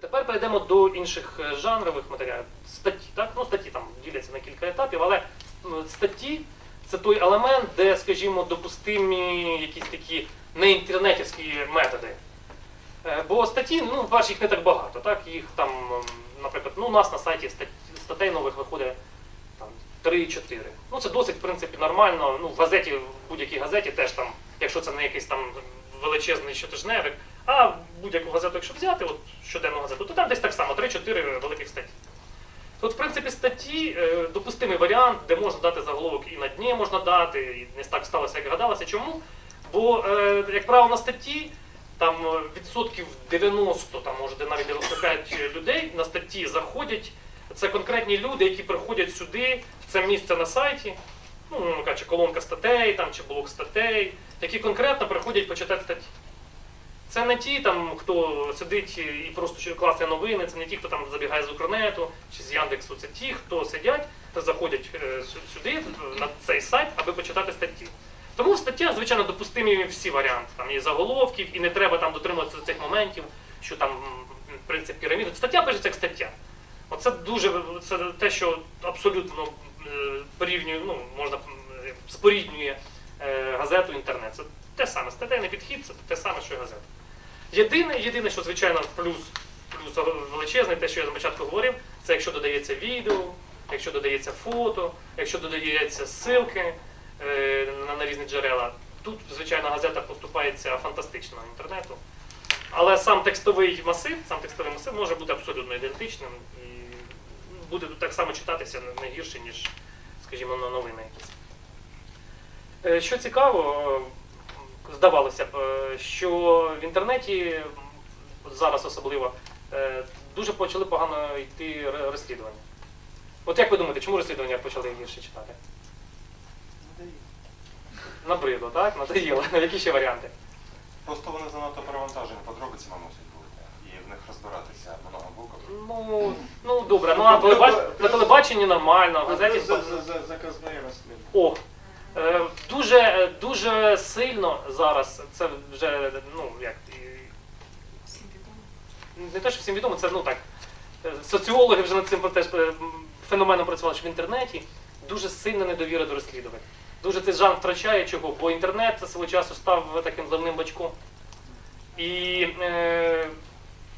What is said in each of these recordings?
Тепер перейдемо до інших е, жанрових матеріалів. Статті, так? Ну, статті там діляться на кілька етапів, але статті це той елемент, де, скажімо, допустимі якісь такі неінтернетівські методи. Е, Бо статті, ну, бачиш, їх не так багато. Так? Їх там, наприклад, ну, у нас на сайті стат- статей нових виходить там 3-4. Ну, це досить, в принципі, нормально. Ну, в газеті, в будь-якій газеті теж там, якщо це не якийсь там величезний щотижневик, а будь-яку газету, якщо взяти, от щоденну газету, то там десь так само 3-4 великих статті. Тут, в принципі, статті е, допустимий варіант, де можна дати заголовок і на дні можна дати, і не так сталося, як гадалося. Чому? Бо, е, як правило, на статті там е, відсотків 90, там може навіть 95 людей на статті заходять. Це конкретні люди, які приходять сюди, в це місце на сайті, ну, кажучи, колонка статей там, чи блок статей, які конкретно приходять почитати статті. Це не ті, там, хто сидить і просто класне новини, це не ті, хто там забігає з Укрнету чи з Яндексу, це ті, хто сидять та заходять е, сюди, на цей сайт, аби почитати статті. Тому в статтях, звичайно, допустимі всі варіанти. Там і заголовків, і не треба там дотримуватися цих моментів, що там принцип піраміди. Стаття пишеться як стаття. Оце дуже це те, що абсолютно е, порівнює, ну, можна споріднює е, газету інтернет. Це те саме, статейний підхід, це те саме, що і газета. Єдине, єдине, що звичайно плюс, плюс величезний, те, що я на початку говорив, це якщо додається відео, якщо додається фото, якщо додається ссылки е, на, на різні джерела. Тут, звичайно, газета поступається фантастично інтернету. Але сам текстовий масив, сам текстовий масив може бути абсолютно ідентичним і буде так само читатися не- гірше, ніж, скажімо, на новини якісь. Е, Що цікаво, здавалося б, е, що в інтернеті зараз особливо е, дуже почали погано йти розслідування. От як ви думаєте, чому розслідування почали гірше читати? Набридло, так? Надоїло. Які ще варіанти? Просто вони занадто перевантажені подробицями мусять бути. І в них розбиратися много букв. Ну, ну добре, ну а телебач... на телебаченні нормально, в газеті. за, за, за, заказне розслідування. О, дуже, е, дуже сильно зараз це вже, ну як і- не те, що всім відомо, це ну так. е, Соціологи вже над цим теж е, феноменом працювали, що в інтернеті дуже сильна недовіра до розслідувань. Дуже цей жанр втрачає чого, бо інтернет свого часу став таким зливним бачком. І е,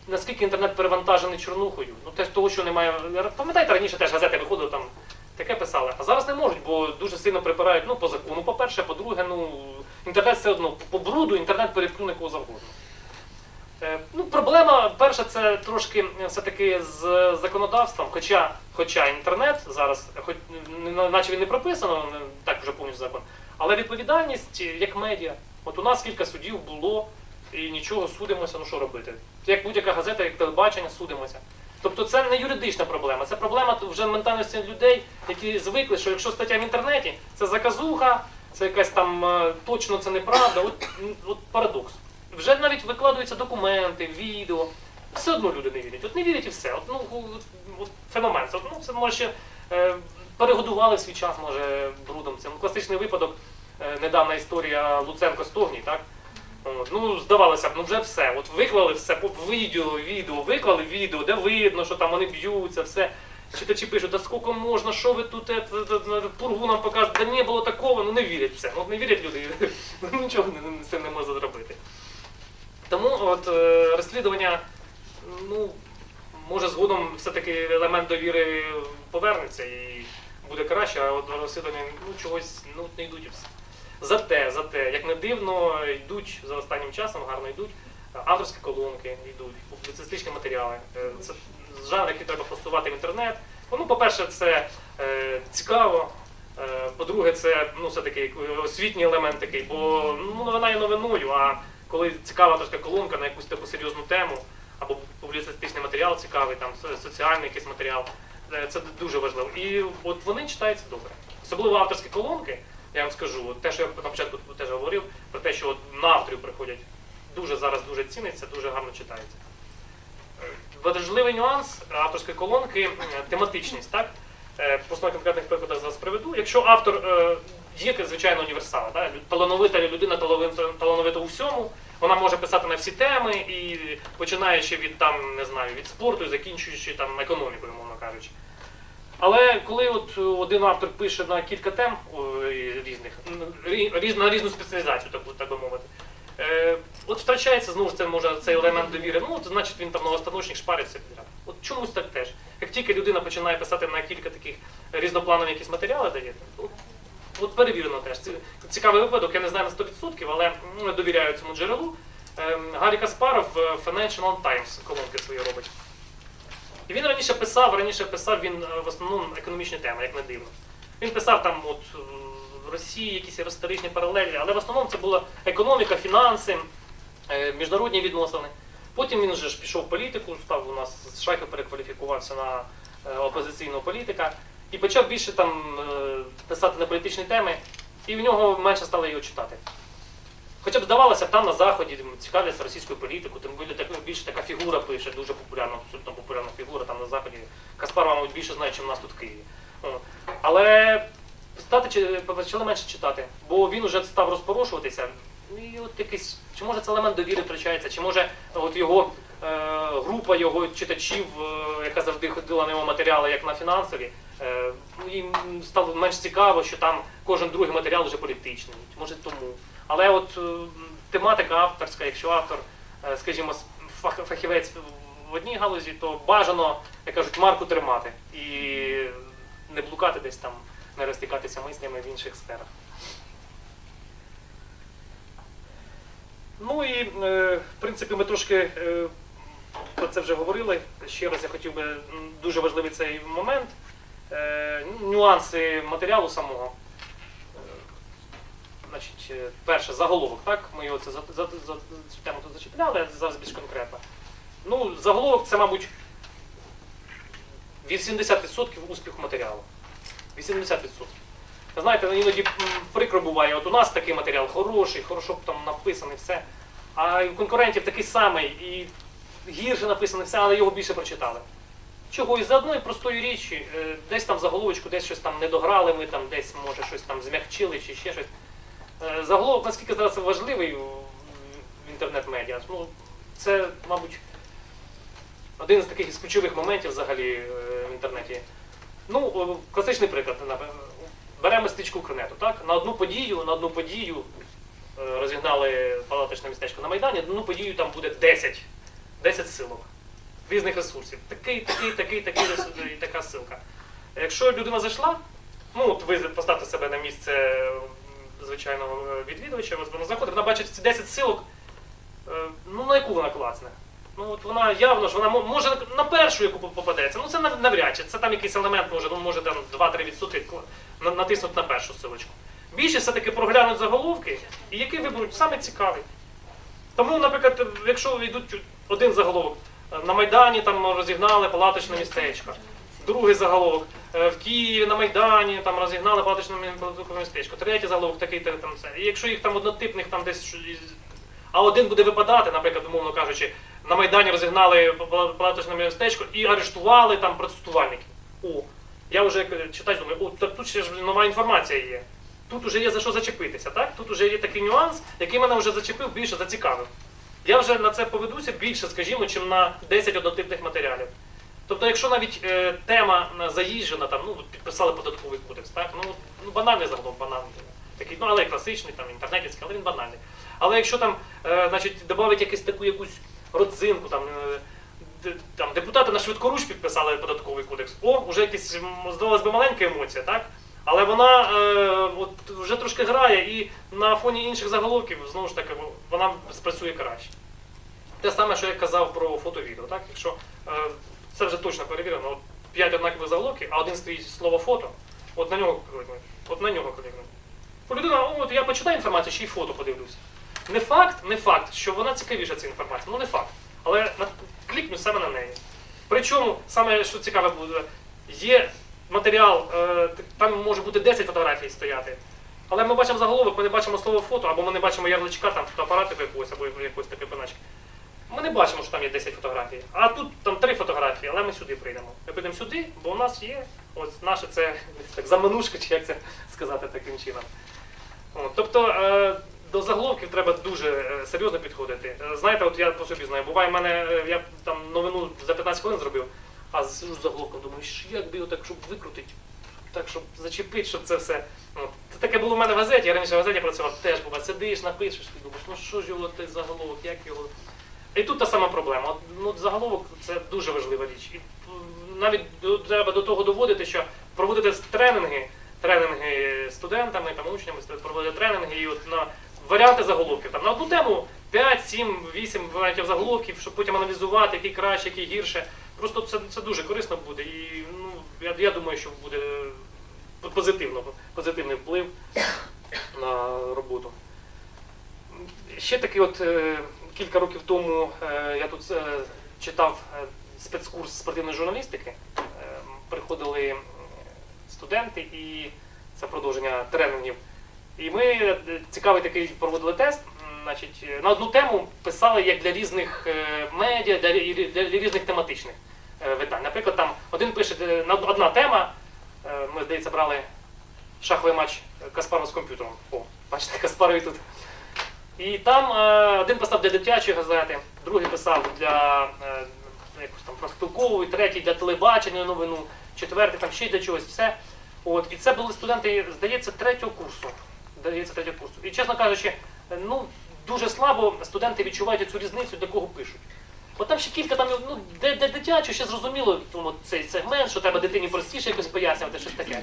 наскільки інтернет перевантажений чорнухою, ну теж того, що немає. Пам'ятаєте, раніше теж газети виходили там. Таке писали, а зараз не можуть, бо дуже сильно припирають ну, по закону. По-перше, по-друге, ну, інтернет все одно по бруду, інтернет переплюне кого завгодно. Е, ну, проблема перша це трошки все-таки з законодавством, хоча, хоча інтернет зараз, хоч наче він не прописано, так вже повністю закон, але відповідальність як медіа. От у нас кілька судів було і нічого судимося, ну що робити? Як будь-яка газета, як телебачення, судимося. Тобто це не юридична проблема, це проблема вже ментальності людей, які звикли, що якщо стаття в інтернеті, це заказуха, це якась там е, точно це неправда. От, от парадокс. Вже навіть викладаються документи, відео. Все одно люди не вірять. От не вірять і все. От, ну, от, от феномен. Це, ну, це може е, перегодували в свій час, може, брудом цим. Класичний випадок, е, недавна історія Луценко Стогній, так? От, ну, здавалося б, ну вже все. От виклали все, відео, відео, виклали відео, де видно, що там вони б'ються, все. Читачі пишуть, да скільки можна, що ви тут е, пургу нам показуєте, да не було такого, ну не вірять все. Ну не вірять люди, ну, нічого з цим не можна зробити. Тому от е, розслідування, ну, може згодом все-таки елемент довіри повернеться і буде краще, а от розслідування ну, чогось ну, не йдуть і все. Зате, зате, як не дивно, йдуть за останнім часом, гарно йдуть. е, Авторські колонки йдуть, публіцистичні матеріали. Е, Це жанр, який треба просувати в інтернет. Ну, по-перше, це е, цікаво. Е, По-друге, це ну, все-таки освітній елемент такий, бо ну, новина є новиною, а коли цікава трошки колонка на якусь таку серйозну тему, або публіцистичний матеріал цікавий, там соціальний якийсь матеріал, це дуже важливо. І от вони читаються добре. Особливо авторські колонки, я вам скажу, от те, що я на початку теж говорив, про те, що от на авторів приходять, дуже зараз дуже ціниться, дуже гарно читається. Е, Важливий нюанс авторської колонки е, тематичність, так? Е, Просто на конкретних прикладах зараз приведу. Якщо автор є, звичайно, універсал, лю- талановита людина талановита у всьому, Вона може писати на всі теми, і починаючи від там, не знаю, від спорту і закінчуючи там економікою, мовно кажучи. Але коли от один автор пише на кілька тем різних, різ- різну спеціалізацію, так, так би мовити, е, от втрачається знову ж це може цей елемент довіри. Ну, от, значить він там новостаночник шпариться підряд. От чомусь так теж. Як тільки людина починає писати на кілька таких різнопланові якісь матеріали дає, от, от перевірено теж. Це цікавий випадок, я не знаю на 100%, але не довіряю цьому джерелу. Ем, Гаррі Каспаров в Financial Times колонки свої робить. І він раніше писав, раніше писав він е, в основному економічні теми, як не дивно. Він писав там от е, Росії якісь історичні паралелі, але в основному це була економіка, фінанси, е, міжнародні відносини. Потім він вже ж пішов в політику, став у нас з шахів перекваліфікувався на опозиційного політика і почав більше там писати на політичні теми, і в нього менше стало його читати. Хоча б здавалося, там на заході цікавляться російською політикою, тим більше, так, більше така фігура пише, дуже популярна, абсолютно популярна фігура там на заході. Каспарова, мабуть, більше знає, ніж нас тут в Києві. Але стати почали менше читати, бо він вже став розпорошуватися. І от якийсь, чи може це елемент довіри втрачається, чи може от його е, група його читачів, е, яка завжди ходила на його матеріали, як на фінансові, е, їм стало менш цікаво, що там кожен другий матеріал вже політичний. Може тому. Але от е, тематика авторська, якщо автор, е, скажімо, фахівець в одній галузі, то бажано, як кажуть, марку тримати і не блукати десь там, не розтікатися мислями в інших сферах. Ну і е, в принципі ми трошки про це вже говорили. Ще раз я хотів би дуже важливий цей момент. Нюанси матеріалу самого. Значить, е, перше, заголовок, так? Ми його це за, за, за цю тему тут зачіпляли, а зараз більш конкретно. Ну, заголовок це, мабуть, 80% успіху матеріалу. 80%. Знаєте, іноді прикро буває, от у нас такий матеріал хороший, хорошо там написаний, все. А у конкурентів такий самий і гірше написаний все, але його більше прочитали. Чого? І за одної простої річі, е, десь там заголовочку, десь щось там не дограли ми, там, десь може щось там змягчили чи ще щось. Е, Заголовок, наскільки зараз важливий в інтернет-медіа, ну, це, мабуть, один з таких ключових моментів взагалі е, в інтернеті. Ну, класичний приклад. Беремо стичку Укрнету, так? На одну подію, на одну подію е, розігнали палаточне містечко на Майдані, на одну подію там буде 10, 10 силок різних ресурсів. Такий, такий, такий, такий і така ссылка. Якщо людина зайшла, ну от ви поставте себе на місце звичайного е, відвідувача, вона заходить, вона бачить ці 10 силок, е, ну на яку вона класне? Ну от вона явно ж вона може на першу, яку попадеться. Ну це навряд чи. Це там якийсь елемент може, ну може там 2-3% натиснути на першу силочку. Більше все-таки проглянуть заголовки, і який виберуть саме цікавий. Тому, наприклад, якщо йдуть один заголовок, е, на Майдані там розігнали палаточне містечко. Другий заголовок. е, В Києві на Майдані там розігнали палаточне мі- містечко. Третій заголовок такий там все. І якщо їх там однотипних там десь а один буде випадати, наприклад, умовно кажучи, на Майдані розігнали пала- палаточне містечко і арештували там протестувальників. О, я вже як читач думаю, о, тут ще ж нова інформація є. Тут вже є за що зачепитися, так? Тут вже є такий нюанс, який мене вже зачепив, більше зацікавив. Я вже на це поведуся більше, скажімо, чим на 10 однотипних матеріалів. Тобто, якщо навіть е, тема заїжджена, там, ну, підписали податковий кодекс, так? Ну, ну банальний загалом, банальний. Такий, ну, але класичний, там, інтернетівський, але він банальний. Але якщо там, е, значить, додавить якусь таку якусь родзинку, там, е, там, депутати на швидкоруч підписали податковий кодекс, о, вже якась, здавалось би, маленька емоція, так? Але вона е, от, вже трошки грає і на фоні інших заголовків, знову ж таки, вона спрацює краще. Те саме, що я казав про фото-відео. Так? Якщо е, це вже точно перевірено, от 5 однакових заголовків, а один стоїть слово фото, от на нього кликнуть, от на нього кликнуть. Людина, от я почитаю інформацію, ще й фото подивлюся. Не факт, не факт, що вона цікавіша ця інформація, ну не факт. Але клікну саме на неї. Причому, саме що цікаве буде, є матеріал, е, там може бути 10 фотографій стояти. Але ми бачимо заголовок, ми не бачимо слово фото, або ми не бачимо ярличка там фотоапарату якогось, або якоїсь такої паначки. Ми не бачимо, що там є 10 фотографій. А тут там 3 фотографії, але ми сюди прийдемо. Ми підемо сюди, бо у нас є ось наше це так заманушка, чи як це сказати таким чином. От, тобто е, до заголовків треба дуже е, серйозно підходити. Е, Знаєте, от я по собі знаю, буває в мене, е, я там новину за 15 хвилин зробив, а з заголовком, думаю, «Ш, як би його так, щоб викрутити, так, щоб зачепити, щоб це все. Це таке було в мене в газеті, я раніше в газеті працював, теж буває, сидиш, напишеш, ти думаєш, ну що ж його той заголовок, як його. І тут та сама проблема. От, ну, заголовок це дуже важлива річ. І навіть треба до того доводити, що проводити тренінги, тренінги студентами, там, учнями, проводити тренінги і от на варіанти заголовків. Там, на одну тему 5, 7, 8 варіантів заголовків, щоб потім аналізувати, який краще, який гірше. Просто це, це дуже корисно буде. І ну, я, я думаю, що буде позитивно, позитивний вплив на роботу. Ще такий от е, кілька років тому е, я тут е, читав е, спецкурс спортивної журналістики. Приходили студенти і це продовження тренінгів. І ми цікавий такий проводили тест. Значить, на одну тему писали як для різних медіа, для, для різних тематичних видань. Наприклад, там один пише одна тема. Ми, здається, брали шаховий матч Каспарова з комп'ютером. О, бачите, Каспарові тут. І там е, один писав для дитячої газети, другий писав для е, якусь там профспілкової, третій для телебачення новину, четвертий там ще для чогось. Все. От. І це були студенти, здається, третього курсу. Здається, третього курсу. І чесно кажучи, ну дуже слабо студенти відчувають цю різницю, для кого пишуть. От там ще кілька там, ну, де, де дитячо, ще зрозуміло тому цей сегмент, що треба дитині простіше якось пояснювати, щось таке.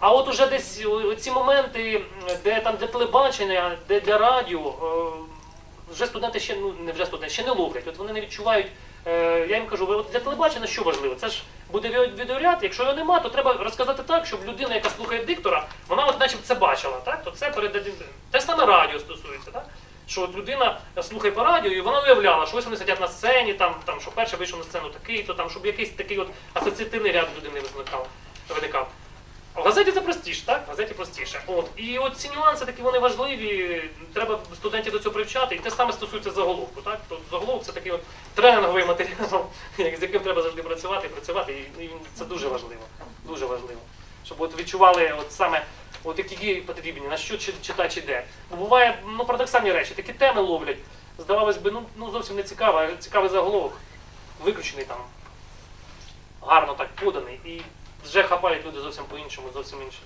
А от уже десь ці моменти, де там для телебачення, де для радіо, е, вже студенти ще ну не вже студенти, ще не ловлять. От вони не відчувають. е, Я їм кажу, от для телебачення що важливо? Це ж буде відеоряд. Якщо його нема, то треба розказати так, щоб людина, яка слухає диктора, вона от наче це бачила. Так? То це перед те саме радіо стосується. Так? Що от людина слухає по радіо, і вона уявляла, що ось вони сидять на сцені, там, там що перший вийшов на сцену такий, то там, щоб якийсь такий от асоціативний ряд людини виникав. В газеті це простіше, так? В газеті простіше. От. І от ці нюанси такі вони важливі. Треба студентів до цього привчати. І те саме стосується заголовку. Так? То заголовок це такий от тренінговий матеріал, з яким треба завжди працювати і працювати. І, це дуже важливо. Дуже важливо. Щоб от відчували от саме от які потрібні, на що читач іде. Бо буває ну, парадоксальні речі, такі теми ловлять. Здавалось би, ну, ну зовсім не цікаво, а цікавий заголовок. Виключений там, гарно так поданий. І вже хапають люди зовсім по-іншому, зовсім інші